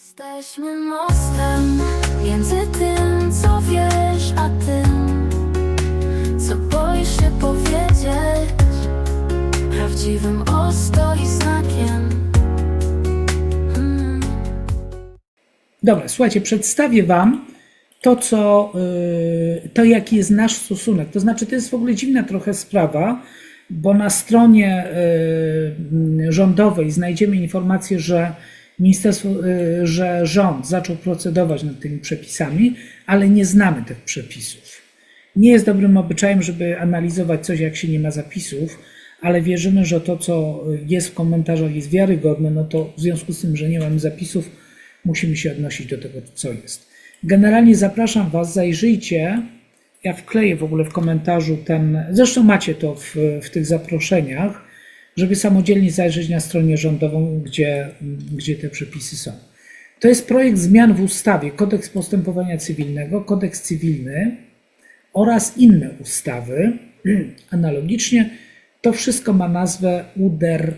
Jesteśmy mostem między tym, co wiesz, a tym, co boisz się powiedzieć. Prawdziwym ostoi znakiem. Mm. Dobra, słuchajcie, przedstawię Wam to, co, yy, to, jaki jest nasz stosunek. To znaczy, to jest w ogóle dziwna trochę sprawa, bo na stronie yy, rządowej znajdziemy informację, że ministerstwo, yy, że rząd zaczął procedować nad tymi przepisami, ale nie znamy tych przepisów. Nie jest dobrym obyczajem, żeby analizować coś, jak się nie ma zapisów, ale wierzymy, że to, co jest w komentarzach, jest wiarygodne, no to w związku z tym, że nie mamy zapisów, musimy się odnosić do tego, co jest. Generalnie zapraszam Was, zajrzyjcie. Ja wkleję w ogóle w komentarzu ten, zresztą macie to w, w tych zaproszeniach, żeby samodzielnie zajrzeć na stronę rządową, gdzie, gdzie te przepisy są. To jest projekt zmian w ustawie Kodeks Postępowania Cywilnego, Kodeks Cywilny oraz inne ustawy. Analogicznie to wszystko ma nazwę UDER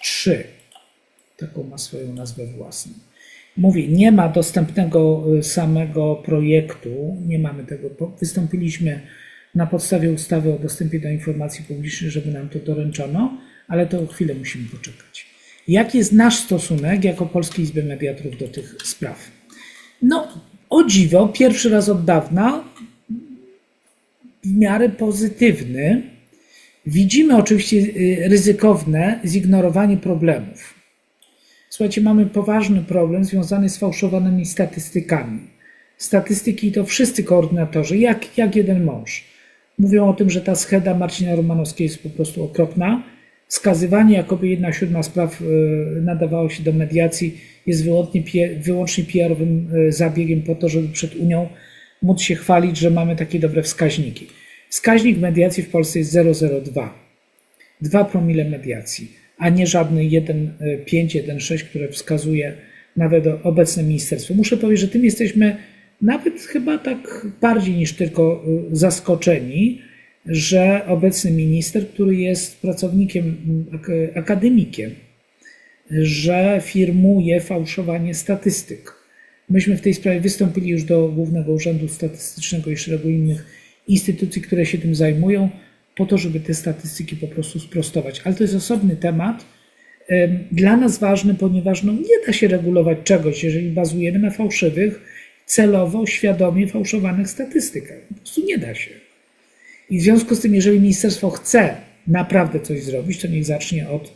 3. Taką ma swoją nazwę własną. Mówię, nie ma dostępnego y, samego projektu, nie mamy tego. Wystąpiliśmy na podstawie ustawy o dostępie do informacji publicznej, żeby nam to doręczono, ale to chwilę musimy poczekać. Jaki jest nasz stosunek jako Polskiej Izby Mediatorów do tych spraw? No, o dziwo, pierwszy raz od dawna w miarę pozytywny. Widzimy oczywiście y, ryzykowne zignorowanie problemów. Słuchajcie, mamy poważny problem związany z fałszowanymi statystykami. Statystyki to wszyscy koordynatorzy, jak, jak jeden mąż. Mówią o tym, że ta scheda Marcina Romanowskiego jest po prostu okropna. Wskazywanie, jakoby jedna siódma spraw y, nadawało się do mediacji, jest wyłącznie, wyłącznie PR-owym y, zabiegiem po to, żeby przed Unią móc się chwalić, że mamy takie dobre wskaźniki. Wskaźnik mediacji w Polsce jest 0,02. 2 promile mediacji, a nie żadny 1,5, 1,6, które wskazuje nawet obecne ministerstwo. Muszę powiedzieć, że tym jesteśmy nawet chyba tak bardziej niż tylko zaskoczeni, że obecny minister, który jest pracownikiem, ak- akademikiem, że firmuje fałszowanie statystyk. Myśmy w tej sprawie wystąpili już do Głównego Urzędu Statystycznego i szeregu innych instytucji, które się tym zajmują, po to, żeby te statystyki po prostu sprostować. Ale to jest osobny temat, em, dla nas ważny, ponieważ no, nie da się regulować czegoś, jeżeli bazujemy na fałszywych, celowo, świadomie fałszowanych statystykach. Po prostu nie da się. I w związku z tym, jeżeli ministerstwo chce naprawdę coś zrobić, to niech zacznie od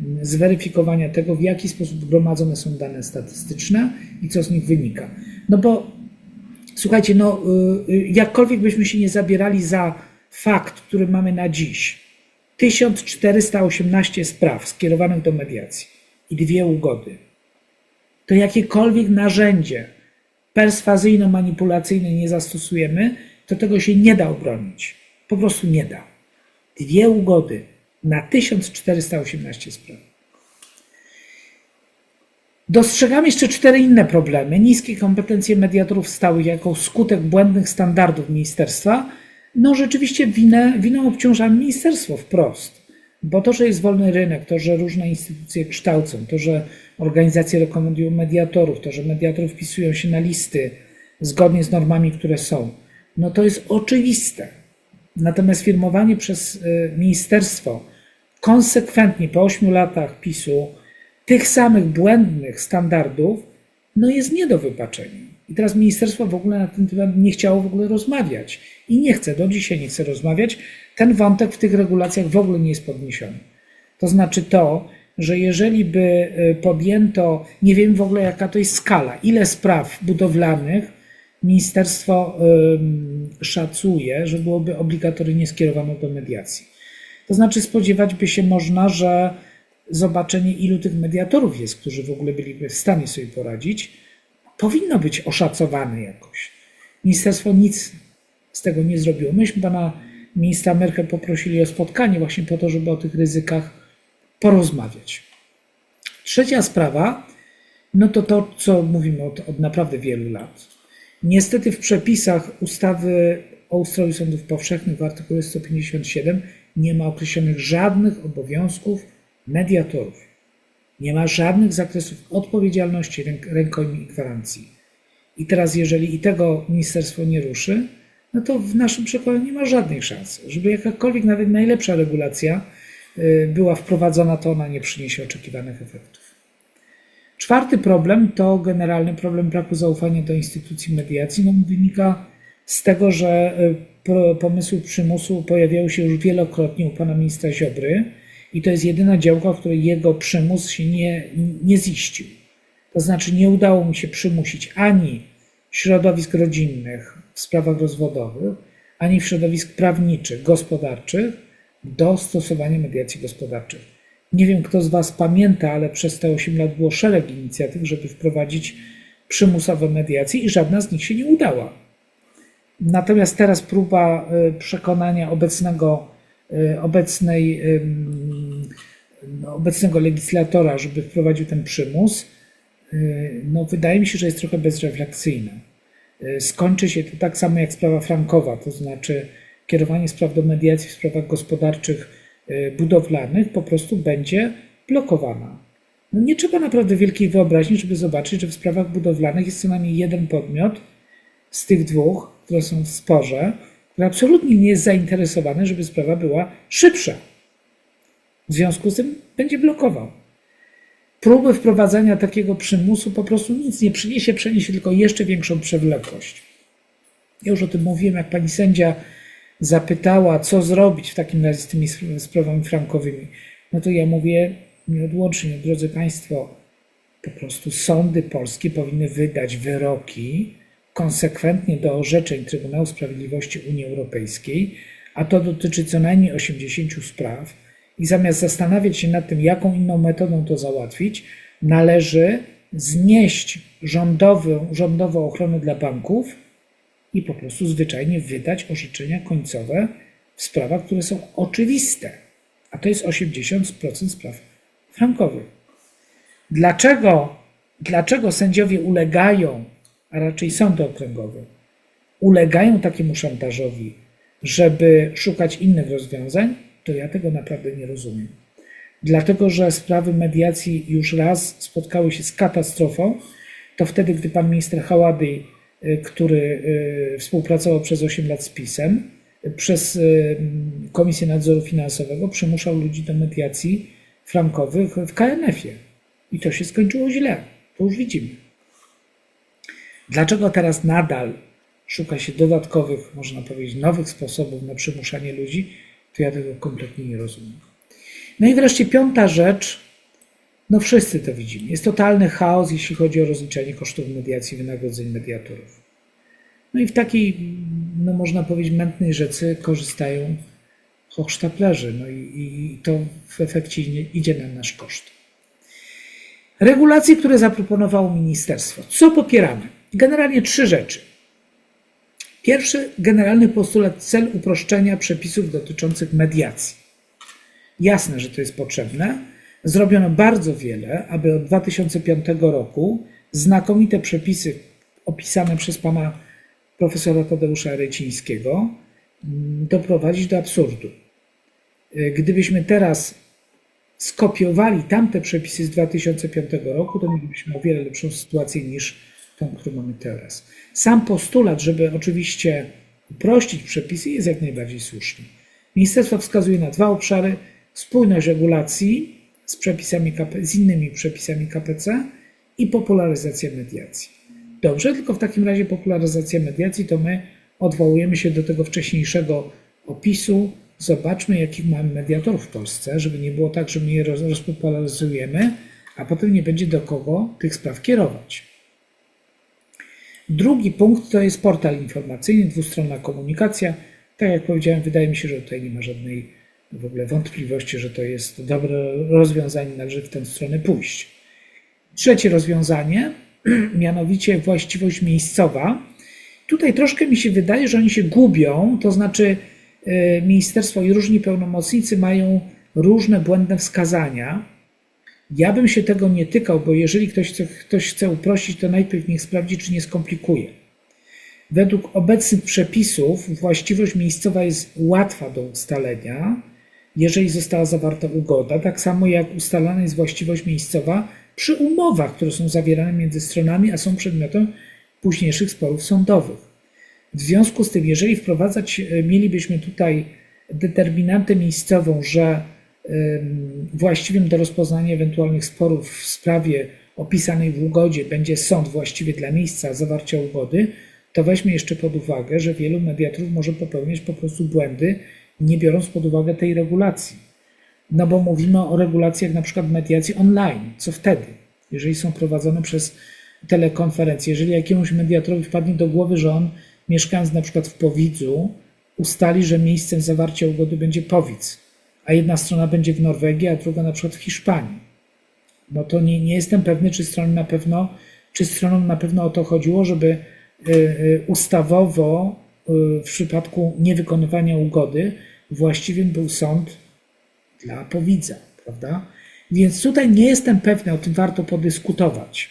mm, zweryfikowania tego, w jaki sposób gromadzone są dane statystyczne i co z nich wynika. No bo słuchajcie, no, y, y, jakkolwiek byśmy się nie zabierali za fakt, który mamy na dziś, 1418 spraw skierowanych do mediacji i dwie ugody, to jakiekolwiek narzędzie perswazyjno-manipulacyjne nie zastosujemy, to tego się nie da obronić. Po prostu nie da. Dwie ugody na 1418 spraw. Dostrzegam jeszcze cztery inne problemy. Niskie kompetencje mediatorów stałych jako skutek błędnych standardów ministerstwa. No rzeczywiście winę, winą obciąża ministerstwo wprost. Bo to, że jest wolny rynek, to, że różne instytucje kształcą, to, że organizacje rekomendują mediatorów, to, że mediatorów wpisują się na listy zgodnie z normami, które są, no to jest oczywiste. Natomiast firmowanie przez y, ministerstwo konsekwentnie po 8 latach PiSu tych samych błędnych standardów, no jest nie do wybaczenia. I teraz ministerstwo w ogóle na ten temat nie chciało w ogóle rozmawiać. I nie chce, do dzisiaj nie chce rozmawiać. Ten wątek w tych regulacjach w ogóle nie jest podniesiony. To znaczy to, że jeżeli by y, podjęto, nie wiem w ogóle jaka to jest skala, ile spraw budowlanych ministerstwo szacuje, że byłoby obligatoryjnie skierowane do mediacji. To znaczy spodziewać by się można, że zobaczenie ilu tych mediatorów jest, którzy w ogóle byliby w stanie sobie poradzić, powinno być oszacowane jakoś. Ministerstwo nic z tego nie zrobiło. Myśmy pana ministra Merkel poprosili o spotkanie właśnie po to, żeby o tych ryzykach porozmawiać. Trzecia sprawa, no to to, co mówimy od, od naprawdę wielu lat. Niestety w przepisach ustawy o ustroju sądów powszechnych w artykule 157 nie ma określonych żadnych obowiązków mediatorów. Nie ma żadnych zakresów odpowiedzialności, ręk, rękojmi i gwarancji. I teraz, jeżeli i tego ministerstwo nie ruszy, no to w naszym przekonaniu nie ma żadnej szansy, żeby jakakolwiek, nawet najlepsza regulacja y, była wprowadzona, to ona nie przyniesie oczekiwanych efektów. Czwarty problem to generalny problem braku zaufania do instytucji mediacji. No, wynika z tego, że y, pomysły przymusu pojawiały się już wielokrotnie u pana ministra Ziobry i to jest jedyna działka, w której jego przymus się nie, nie ziścił. To znaczy nie udało mu się przymusić ani środowisk rodzinnych w sprawach rozwodowych, ani środowisk prawniczych, gospodarczych do stosowania mediacji gospodarczych. Nie wiem, kto z Was pamięta, ale przez te 8 lat było szereg inicjatyw, żeby wprowadzić przymusowe mediacje i żadna z nich się nie udała. Natomiast teraz próba y, przekonania obecnego, y, obecnej, no, obecnego legislatora, żeby wprowadził ten przymus, y, no, wydaje mi się, że jest trochę bezrefleksyjna. Skończy się to tak samo jak sprawa frankowa, to znaczy kierowanie spraw do mediacji w sprawach gospodarczych, budowlanych po prostu będzie blokowana. No nie trzeba naprawdę wielkiej wyobraźni, żeby zobaczyć, że w sprawach budowlanych jest co najmniej jeden podmiot z tych dwóch, które są w sporze, który absolutnie nie jest zainteresowany, żeby sprawa była szybsza. W związku z tym będzie blokował. Próby wprowadzania takiego przymusu po prostu nic nie przyniesie, przyniesie tylko jeszcze większą przewlekłość. Ja już o tym mówiłem, jak pani sędzia zapytała, co zrobić w takim razie z tymi sp- sprawami frankowymi. No to ja mówię nieodłącznie, drodzy Państwo, po prostu sądy polskie powinny wydać wyroki konsekwentnie do orzeczeń Trybunału Sprawiedliwości Unii Europejskiej, a to dotyczy co najmniej 80 spraw. I zamiast zastanawiać się nad tym, jaką inną metodą to załatwić, należy znieść rządową, rządową ochronę dla banków i po prostu zwyczajnie wydać orzeczenia końcowe w sprawach, które są oczywiste. A to jest 80% spraw frankowych. Dlaczego, dlaczego sędziowie ulegają, a raczej sądy okręgowe, ulegają takiemu szantażowi, żeby szukać innych rozwiązań, to ja tego naprawdę nie rozumiem. Dlatego, że sprawy mediacji już raz spotkały się z katastrofą, to wtedy, gdy pan minister Hałady, y, który y, współpracował przez 8 lat z PiSem, y, przez y, Komisję Nadzoru Finansowego przymuszał ludzi do mediacji frankowych w KNF-ie. I to się skończyło źle. To już widzimy. Dlaczego teraz nadal szuka się dodatkowych, można powiedzieć, nowych sposobów na przymuszanie ludzi, to ja tego kompletnie nie rozumiem. No i wreszcie piąta rzecz, no wszyscy to widzimy. Jest totalny chaos, jeśli chodzi o rozliczanie kosztów mediacji, wynagrodzeń mediatorów. No i w takiej, no można powiedzieć, mętnej rzeczy korzystają hochsztaplerzy. No i, i to w efekcie idzie na nasz koszt. Regulacje, które zaproponowało ministerstwo. Co popieramy? Generalnie trzy rzeczy. Pierwszy generalny postulat cel uproszczenia przepisów dotyczących mediacji. Jasne, że to jest potrzebne. Zrobiono bardzo wiele, aby od 2005 roku znakomite przepisy opisane przez pana profesora Tadeusza Recińskiego mm, doprowadzić do absurdu. Y, Gdybyśmy teraz skopiowali tamte przepisy z 2005 roku, to mielibyśmy o wiele lepszą sytuację niż tą, którą mamy teraz. Sam postulat, żeby oczywiście uprościć przepisy, jest jak najbardziej słuszny. Ministerstwo wskazuje na dwa obszary: spójność regulacji z, przepisami z innymi przepisami KPC i popularyzacja mediacji. Dobrze, tylko w takim razie popularyzacja mediacji to my odwołujemy się do tego wcześniejszego opisu. Zobaczmy, jakich mamy mediatorów w Polsce, żeby nie było tak, że my je roz- rozpopularyzujemy, a potem nie będzie do kogo tych spraw kierować. Drugi punkt to jest portal informacyjny, dwustronna komunikacja. Tak jak powiedziałem, wydaje mi się, że tutaj nie ma żadnej w ogóle wątpliwości, że to jest dobre rozwiązanie, należy w tę stronę pójść. Trzecie rozwiązanie, mianowicie właściwość miejscowa. Tutaj troszkę mi się wydaje, że oni się gubią, to znaczy y, ministerstwo i różni pełnomocnicy mają różne błędne wskazania. Ja bym się tego nie tykał, bo jeżeli ktoś chce, ktoś chce uprościć, to najpierw niech sprawdzi, czy nie skomplikuje. Według obecnych przepisów właściwość miejscowa jest łatwa do ustalenia. Jeżeli została zawarta ugoda, tak samo jak ustalana jest właściwość miejscowa przy umowach, które są zawierane między stronami, a są przedmiotem późniejszych sporów sądowych. W związku z tym, jeżeli wprowadzać e, mielibyśmy tutaj determinantę miejscową, że ym, właściwym do rozpoznania ewentualnych sporów w sprawie opisanej w ugodzie będzie sąd właściwy dla miejsca zawarcia ugody, to weźmy jeszcze pod uwagę, że wielu mediatorów może popełniać po prostu błędy, nie biorąc pod uwagę tej regulacji. No bo mówimy o regulacjach na przykład mediacji online. Co wtedy? Jeżeli są prowadzone przez telekonferencje, jeżeli jakiemuś mediatorowi wpadnie do głowy, że on mieszkając na przykład w Powidzu ustali, że miejscem zawarcia ugody będzie Powidz, a jedna strona będzie w Norwegii, a druga na przykład w Hiszpanii. No to nie, nie jestem pewny, czy stronom na pewno, czy stronom na pewno o to chodziło, żeby y, y, ustawowo w przypadku niewykonywania ugody właściwym był sąd dla powidza, prawda? Więc tutaj nie jestem pewny, o tym warto podyskutować.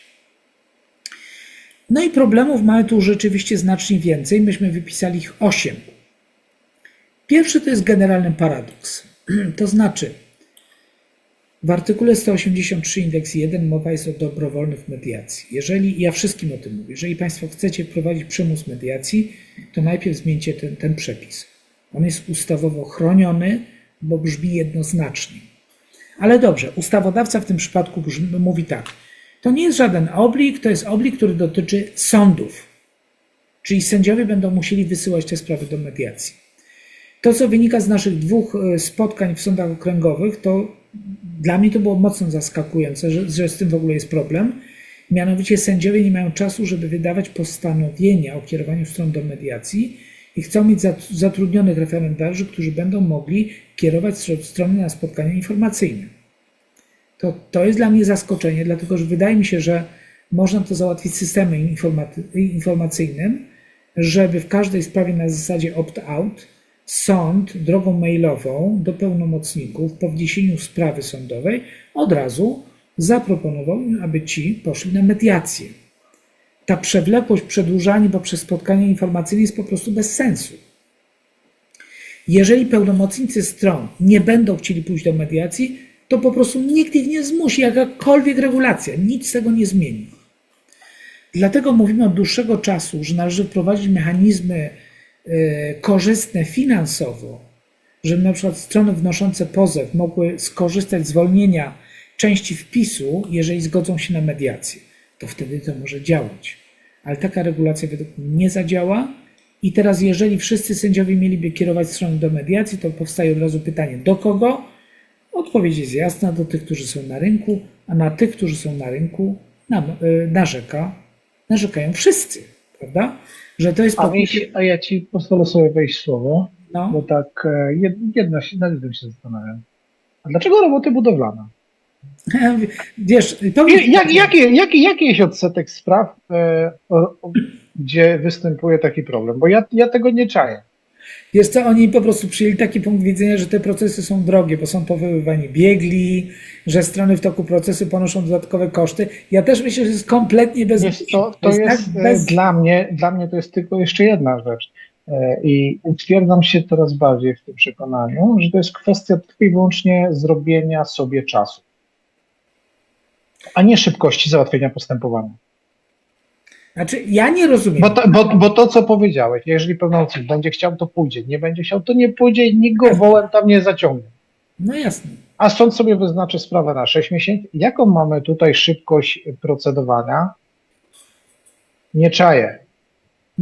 No i problemów mamy tu rzeczywiście znacznie więcej. Myśmy wypisali ich 8. Pierwszy to jest generalny paradoks. To znaczy, w artykule 183 indeks 1 mowa jest o dobrowolnych mediacji. Jeżeli, ja wszystkim o tym mówię, jeżeli Państwo chcecie wprowadzić przymus mediacji, to najpierw zmieńcie ten, ten przepis. On jest ustawowo chroniony, bo brzmi jednoznacznie. Ale dobrze, ustawodawca w tym przypadku brzmi, mówi tak. To nie jest żaden oblig, to jest oblig, który dotyczy sądów. Czyli sędziowie będą musieli wysyłać te sprawy do mediacji. To, co wynika z naszych dwóch e, spotkań w sądach okręgowych, to dla mnie to było mocno zaskakujące, że, że z tym w ogóle jest problem. Mianowicie sędziowie nie mają czasu, żeby wydawać postanowienia o kierowaniu stron do mediacji i chcą mieć zatrudnionych referendarzy, którzy będą mogli kierować strony na spotkania informacyjne. To, to jest dla mnie zaskoczenie, dlatego że wydaje mi się, że można to załatwić systemem informacyjnym, żeby w każdej sprawie na zasadzie opt-out sąd drogą mailową do pełnomocników po wniesieniu sprawy sądowej od razu zaproponował im, aby ci poszli na mediację. Ta przewlekłość, przedłużanie poprzez spotkanie informacyjne jest po prostu bez sensu. Jeżeli pełnomocnicy stron nie będą chcieli pójść do mediacji, to po prostu nikt ich nie zmusi, jakakolwiek regulacja, nic tego nie zmieni. Dlatego mówimy od dłuższego czasu, że należy wprowadzić mechanizmy korzystne finansowo, żeby na przykład strony wnoszące pozew mogły skorzystać z zwolnienia części wpisu, jeżeli zgodzą się na mediację. To wtedy to może działać. Ale taka regulacja według mnie nie zadziała. I teraz, jeżeli wszyscy sędziowie mieliby kierować strony do mediacji, to powstaje od razu pytanie, do kogo? Odpowiedź jest jasna, do tych, którzy są na rynku, a na tych, którzy są na rynku, nam, y, narzeka, narzekają wszyscy, prawda? Że to jest A, jeśli, a ja ci pozwolę sobie wejść słowo, No. bo tak e, jed, jedno się, nad jednym się zastanawiam. A dlaczego roboty budowlane? Wiesz, powiedz, jak, jaki, jaki, jaki jest odsetek spraw, e, o, gdzie występuje taki problem? Bo ja, ja tego nie czaję. Wiesz co, oni po prostu przyjęli taki punkt widzenia, że te procesy są drogie, bo są powoływani biegli, że strony w toku procesu ponoszą dodatkowe koszty. Ja też myślę, że jest kompletnie bez... Wiesz, to, to jest, tak bez... dla mnie, dla mnie to jest tylko jeszcze jedna rzecz. E, I utwierdzam się coraz bardziej w tym przekonaniu, że to jest kwestia tylko i wyłącznie zrobienia sobie czasu, a nie szybkości załatwienia postępowania. Znaczy, ja nie rozumiem. Bo to, bo, bo to, co powiedziałeś, jeżeli pełnomocnik będzie chciał, to pójdzie, nie będzie chciał, to nie pójdzie i nikt go wołem tam nie zaciągnie. No jasne. A sąd sobie wyznaczy sprawę na 6 miesięcy. Jaką mamy tutaj szybkość procedowania? Nie czaję.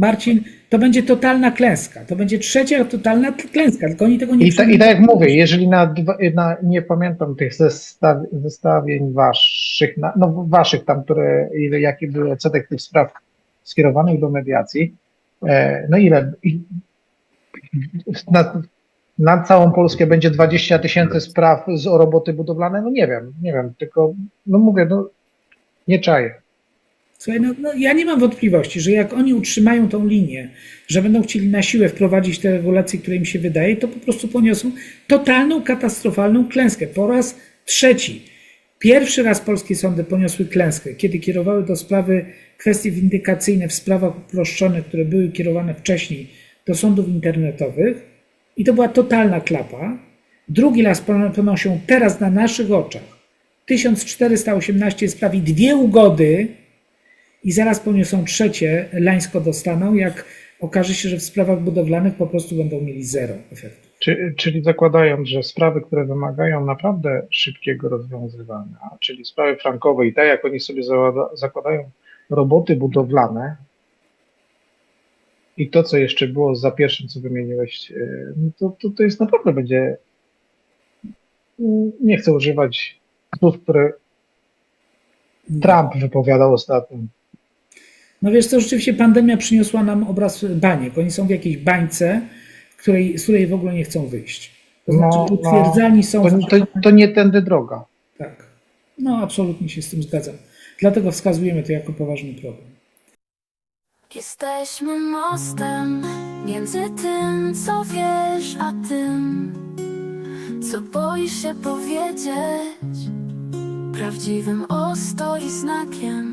Marcin, to będzie totalna klęska. To będzie trzecia totalna klęska, tylko oni tego nie I, ta. I tak jak mówię, jeżeli na, na nie pamiętam tych zestaw, zestawień waszych, na, no waszych tam, które, ile, jaki był odsetek tych spraw skierowanych do mediacji, e, no ile, i, na, na całą Polskę będzie 20 tysięcy spraw z o roboty budowlane, no nie wiem, nie wiem, tylko, no mówię, no nie czaję. Słuchaj, no, no, ja nie mam wątpliwości, że jak oni utrzymają tą linię, że będą chcieli na siłę wprowadzić te regulacje, które im się wydaje, to po prostu poniosą totalną, katastrofalną klęskę. Po raz trzeci. Pierwszy raz polskie sądy poniosły klęskę, kiedy kierowały do sprawy kwestie windykacyjne w sprawach uproszczonych, które były kierowane wcześniej do sądów internetowych i to była totalna klapa. Drugi raz pon- ponosią teraz na naszych oczach 1418 spraw i dwie ugody i zaraz poniosą trzecie, Lańsko dostaną, jak okaże się, że w sprawach budowlanych po prostu będą mieli zero efektu. Czy, czyli zakładając, że sprawy, które wymagają naprawdę szybkiego rozwiązywania, czyli sprawy frankowe i tak jak oni sobie zakładają roboty budowlane i to, co jeszcze było za pierwszym, co wymieniłeś, yy, no to, to, to jest naprawdę będzie, nie chcę używać słów, które Trump wypowiadał ostatnio. No wiesz co, rzeczywiście pandemia przyniosła nam obraz baniek. Oni są w jakiejś bańce, której, z której w ogóle nie chcą wyjść. To znaczy No, no. utwierdzani są... To, w- to, to nie tędy droga. Tak. No absolutnie się z tym zgadzam. Dlatego wskazujemy to jako poważny problem. Jesteśmy mostem między tym, co wiesz, a tym, co boisz się powiedzieć. Prawdziwym ostoi znakiem